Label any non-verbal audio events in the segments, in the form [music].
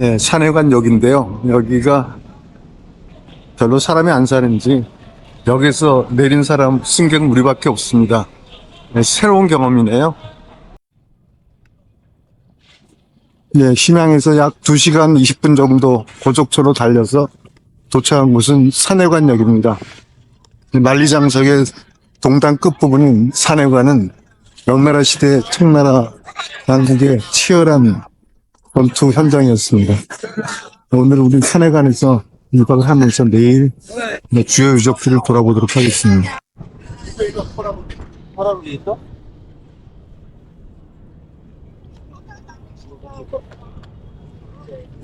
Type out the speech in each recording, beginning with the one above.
예, 산해관역인데요. 여기가 별로 사람이 안 사는지 역에서 내린 사람 승객 우리밖에 없습니다. 예, 새로운 경험이네요. 예, 심양에서 약 2시간 20분 정도 고속도로 달려서 도착한 곳은 산해관역입니다. 이 만리장성의 동단 끝부분인 산해관은 명나라 시대 청나라 양국의 치열한 전투 현장이었습니다. 오늘 우리 산해관에서 1박을 하면서 내일 네, 주요 유적지를 돌아보도록 하겠습니다.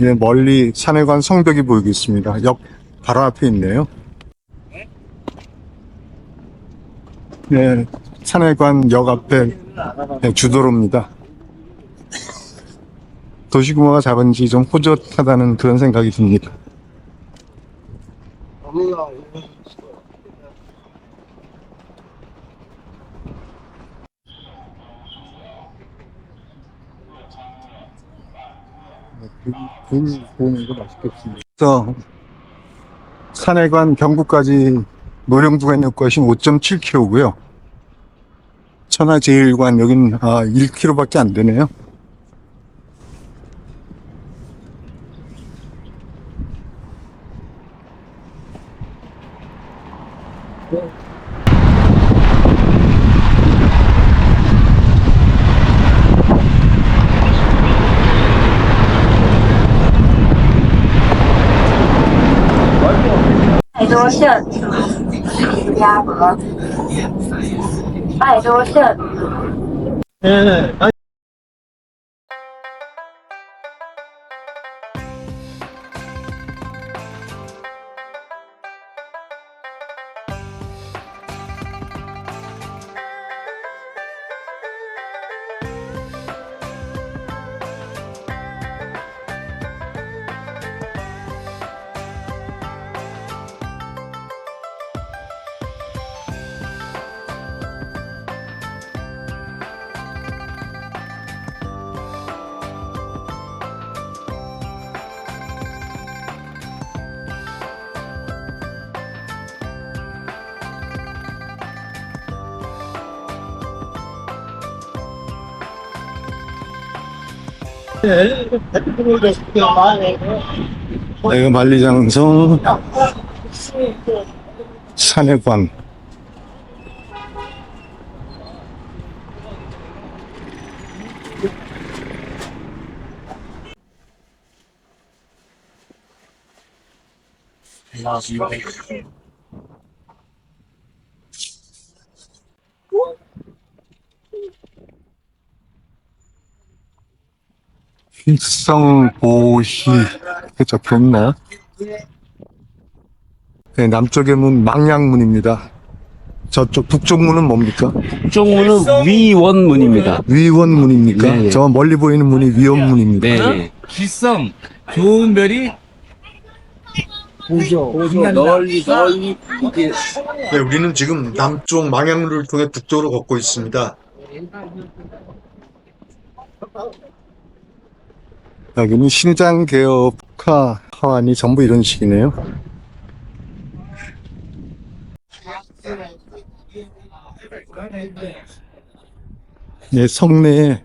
예, 멀리 산해관 성벽이 보이고 있습니다. 역 바로 앞에 있네요. 예, 산해관 역 앞에 예, 주도로입니다. 도시규모가 작은지 좀 호젓하다는 그런 생각이 듭니다. 굴 보는 거 맛있겠습니다. 그래서 산해관 있는 것이 5.7km고요. 천하제일관 여긴 아 1km밖에 안 되네요. 多谢，欢迎加盟，多谢。嗯。 내가 만리장성 산해관 이렇게 적혀있나? 네, 남쪽의 문 망양문입니다. 저쪽 북쪽 문은 뭡니까? 쪽문은 위원문입니다. 위원문입니까? 네, 네. 저 멀리 보이는 문이 위원문입니다. 네. 기성 좋은 별이 보조, 널리, 널리, 이게 네, 우리는 지금 남쪽 망양문을 통해 북쪽으로 걷고 있습니다. 여기는 신장 개업 카 하완이 전부 이런 식이네요. 네, 성내에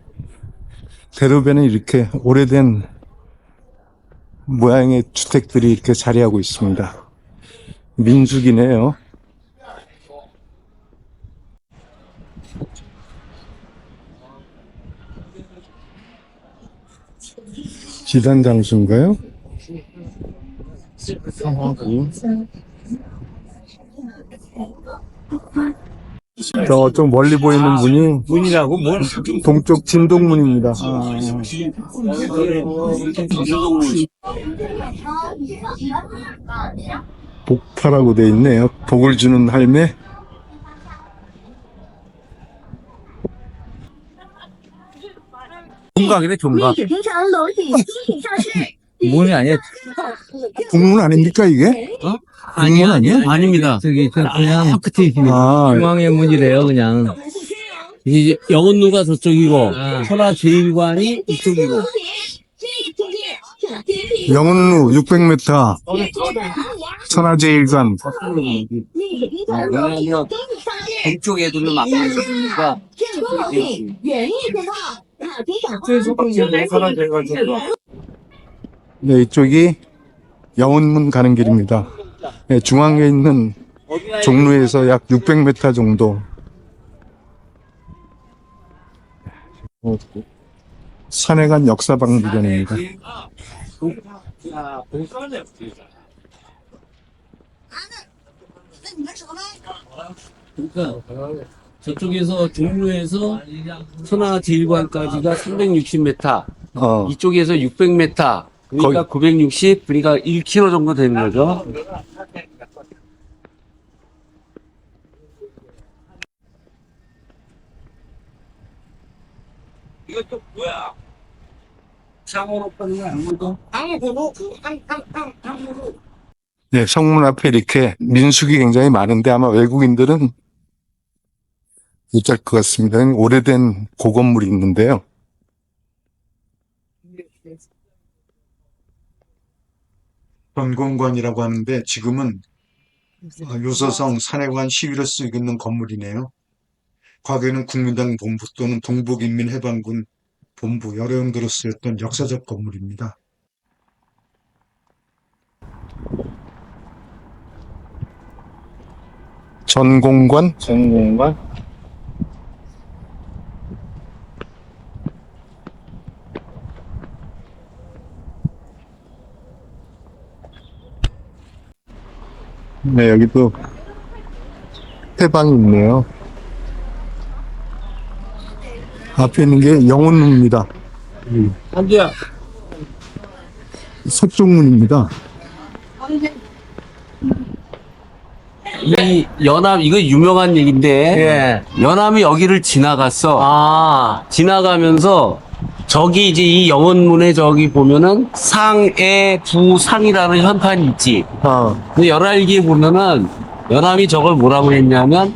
대로변에 이렇게 오래된 모양의 주택들이 이렇게 자리하고 있습니다. 민숙이네요. 지단 장수인가요? 저쪽 멀리 보이는 문이 문이라고 뭘? 동쪽 진동문입니다. 복파라고 돼 있네요. 복을 주는 할매. 종각이래 종각. 문이 아니야. 국문 아닙니까 이게? 어? 국문 아니야? 아닙니다. 저기 저 아, 그냥 끝에 있습니다. 아, 중앙의 문이래요 그냥. 이게 영원루가 저쪽이고 아. 설화 제일관이 이쪽이고. 영원루 600m, 천하제일관. 동쪽에도 막는 이유가 네, 이쪽이 영운문 가는 길입니다. 네, 중앙에 있는 종로에서 약 600m 정도. 어, 산해관 역사박물관입니다. 저쪽에서 종로에서 천하제일관까지가 360m, 어, 이쪽에서 600m, 그러니까 960, 그러니까 1km 정도 되는 거죠. 이것도 뭐야? 상호로 파는 아무도 네, 성문 앞에 이렇게 민숙이 굉장히 많은데 아마 외국인들은 못잘것 같습니다. 오래된 고건물이 있는데요. 전공관이라고 하는데 지금은 어, 요서성 산해관 시위를 쓰고 있는 건물이네요. 과거에는 국민당 본부 또는 동북인민해방군 본부 여러 용도로 쓰였던 역사적 건물입니다. 전공관? 전공관? 네, 여기도 해방이 있네요. 앞에 있는 게 영혼문입니다. 한두야. 서쪽문입니다. 이 연암 이거 유명한 얘기인데 연암이 여기를 지나갔어. 아, 지나가면서 저기 이제 이 영원문에 저기 보면은 상해 부상이라는 현판이 있지. 아, 근데 열알기에 보면은 연암이 저걸 뭐라고 했냐면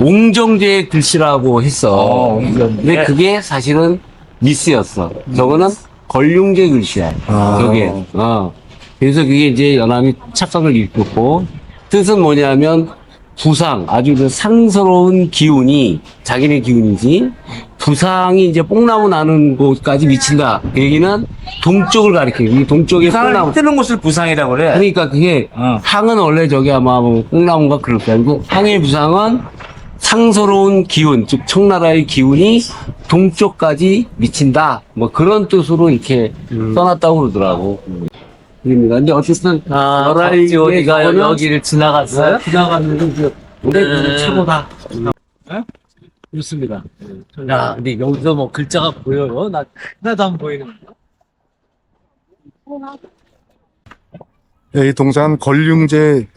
옹정제의 글씨라고 했어. 근데 그게 사실은 미스였어. 저거는 걸륭제 글씨야. 아. 저게. 어. 그래서 그게 이제 연암이 착각을 일으켰고 뜻은 뭐냐면 부상 아주 그 상스러운 기운이 자기네 기운이지 부상이 이제 뽕나무 나는 곳까지 미친다. 그 얘기는 동쪽을 가리켜요. 이 동쪽에 뽕나무 부상을 뜨는 곳을 부상이라고 그래. 그러니까 그게 어. 항은 원래 저기 아마 뭐 꽁나무가 그럴 게 아니고 항의 부상은 상서로운 기운, 즉 청나라의 기운이 동쪽까지 미친다. 뭐 그런 뜻으로 이렇게 떠났다고 그러더라고. 그럽니다. 근데 어쨌든 아, 열알기에 박지원이가 여기를 지나갔어요? 지나갔는데 이제 올해 음. 최고다. 네? 그렇습니다. 야, 근데 여기서 뭐 글자가 보여요? 나 하나도 안 보이는. 네, 이 동산 걸륭제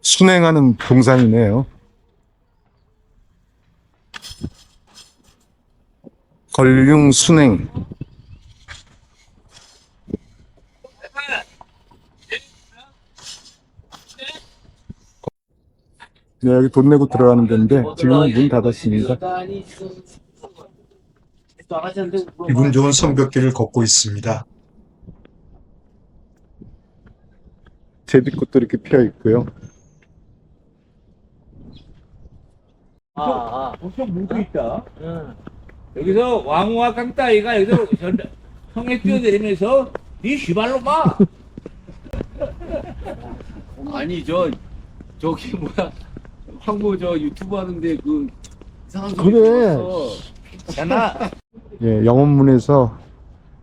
순행하는 동산이네요. 걸륭 순행. 네, 여기 돈 내고 들어가는 데인데 지금 문 닫았습니다. 기분 좋은 성벽길을 걷고 있습니다. 제비꽃도 이렇게 피어 있고요. 아, 아. 엄청 물도 있다. 여기서 왕후와 깡따이가 여기서 전, 성에 뛰어내리면서 네 시발로 마. [laughs] 아니 저 저기 뭐야 황보 저 유튜브 하는데 그 이상한 그래. 잖아. 예, 영원문에서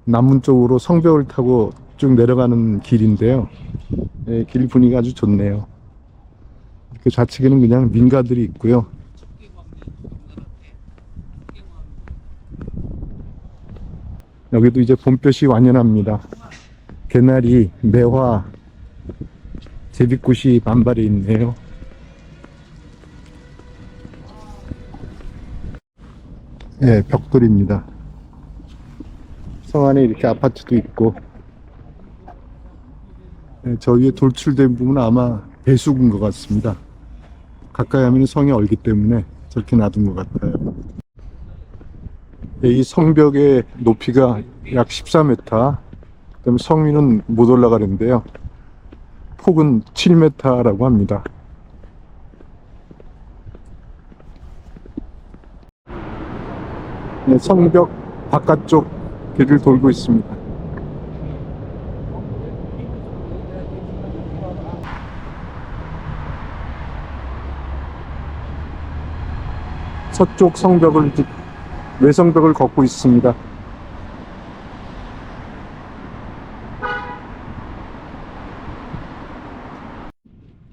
남문 쪽으로 성벽을 타고 쭉 내려가는 길인데요. 예, 길 분위기가 아주 좋네요. 그 좌측에는 그냥 민가들이 있고요. 여기도 이제 봄볕이 완연합니다. 개나리, 매화, 제비꽃이 만발해 있네요. 예, 벽돌입니다. 성 안에 이렇게 아파트도 있고, 예, 저 위에 돌출된 부분은 아마 배수구인 것 같습니다. 가까이 하면 성이 얼기 때문에 저렇게 놔둔 것 같아요. 예, 이 성벽의 높이가 약 14m, 그다음에 성 위는 못 올라가는데요. 폭은 7m라고 합니다. 성벽 바깥쪽 길을 돌고 있습니다. 서쪽 성벽을 지- 외성벽을 걷고 있습니다.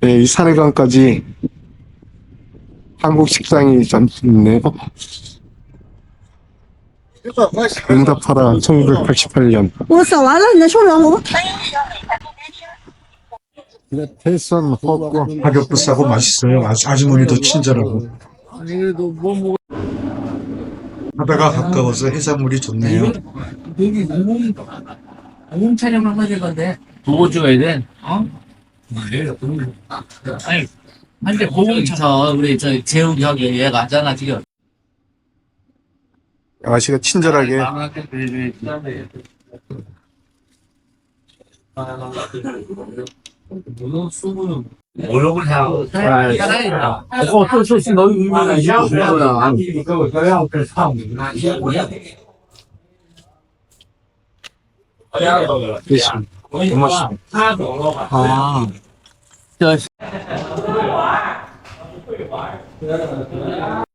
네, 이 산해강까지 한국 식당이 전 있네요. 응답하라 1988년 我扫完了，你再说两我。 대선 허고 가격도 싸고 맛있어요. 아주 아주머니도 친절하고. 아니 그래도 뭐 먹어 바다가 가까워서 해산물이 좋네요. 여기 모금 모금 촬영을 해야 될 건데 보고 찍어야 돼 어? 아니 한때 보금차 우리 저 재욱이 형이 얘가 하잖아 지금 아가씨가 친절하게 노력을 하고 살아야 어, 또, 또, 너 유명한 거야. 아, 저,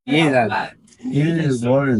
일단, 일월,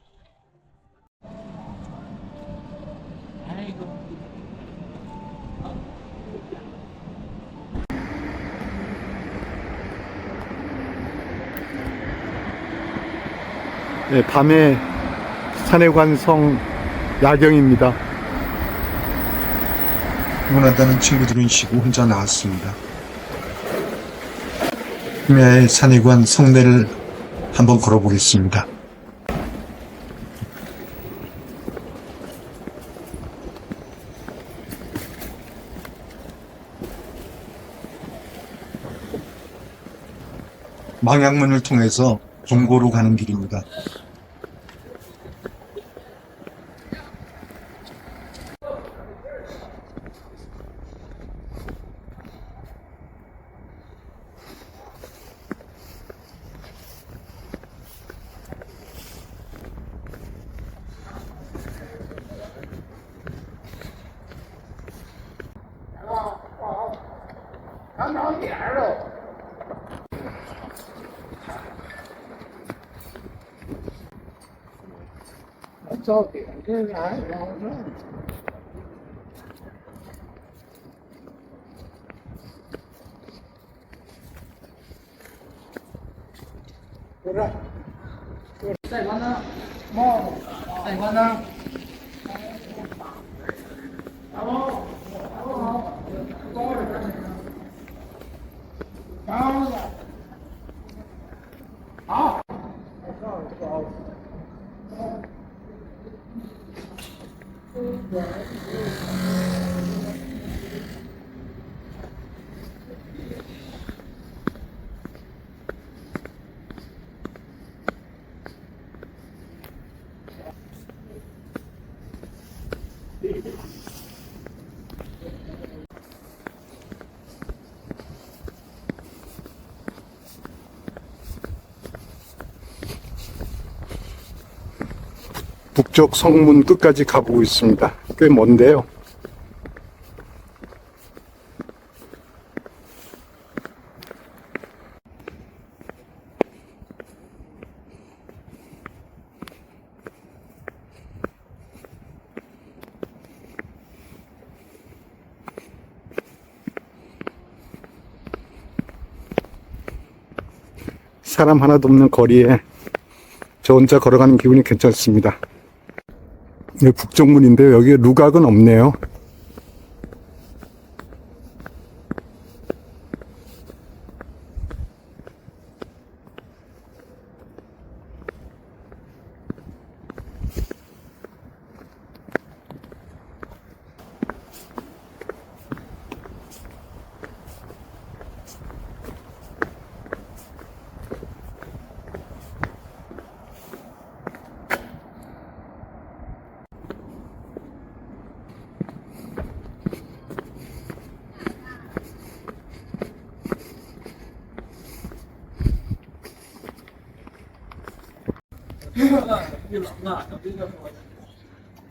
네, 밤에 산해관성 야경입니다. 원하다는 친구들은 쉬고 혼자 나왔습니다. 김야의 산해관 성내를 한번 걸어보겠습니다. 망양문을 통해서 종고로 가는 길입니다. keep talking. Good night, long time. Good night. Good. More. 북쪽 성문 끝까지 가보고 있습니다. 꽤 먼데요. 사람 하나도 없는 거리에 저 혼자 걸어가는 기분이 괜찮습니다. 여기 북쪽문인데요. 여기에 루각은 없네요.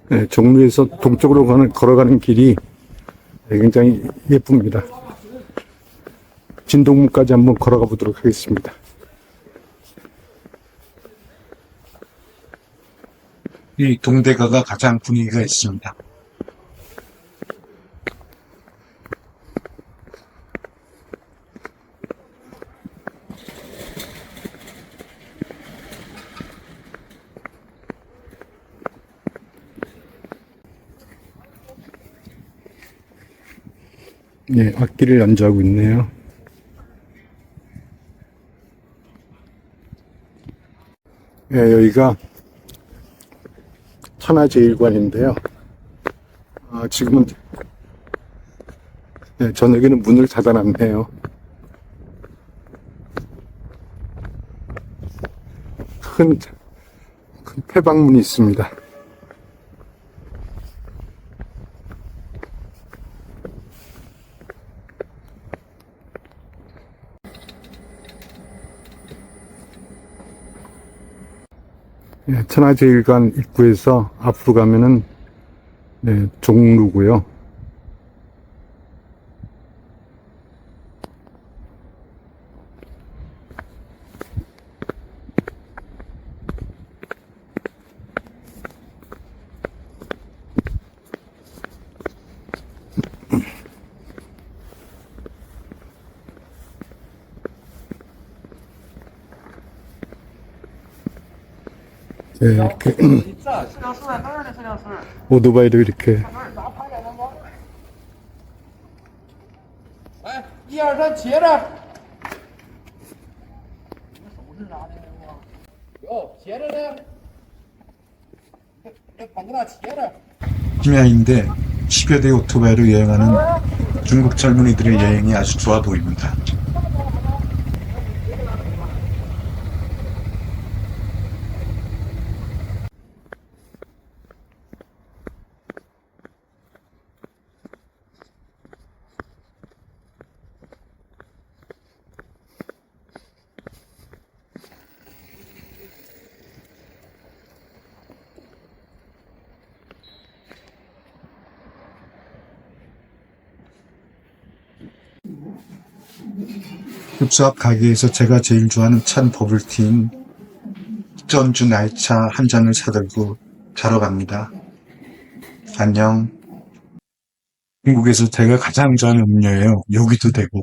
네, 종로에서 동쪽으로 가는, 걸어가는 길이 굉장히 예쁩니다. 진동문까지 한번 걸어가 보도록 하겠습니다. 이 동대가가 가장 분위기가 있습니다. 예, 악기를 연주하고 있네요. 예, 여기가 천하제일관인데요. 아, 지금은 예, 저녁에는 문을 닫아놨네요. 큰, 큰 폐방문이 있습니다. 천하제일관 입구에서 앞으로 가면은 예, 종로고요. 이렇게 [clears throat] 오토바이도 이렇게. 심야인데 10여 대 오토바이로 여행하는 중국 젊은이들의 여행이 아주 좋아 보입니다. 흡수 앞 가게에서 제가 제일 좋아하는 찬 버블티인 전주 날차 한 잔을 사들고 자러 갑니다. 안녕. 중국에서 제가 가장 좋아하는 음료예요. 여기도 되고.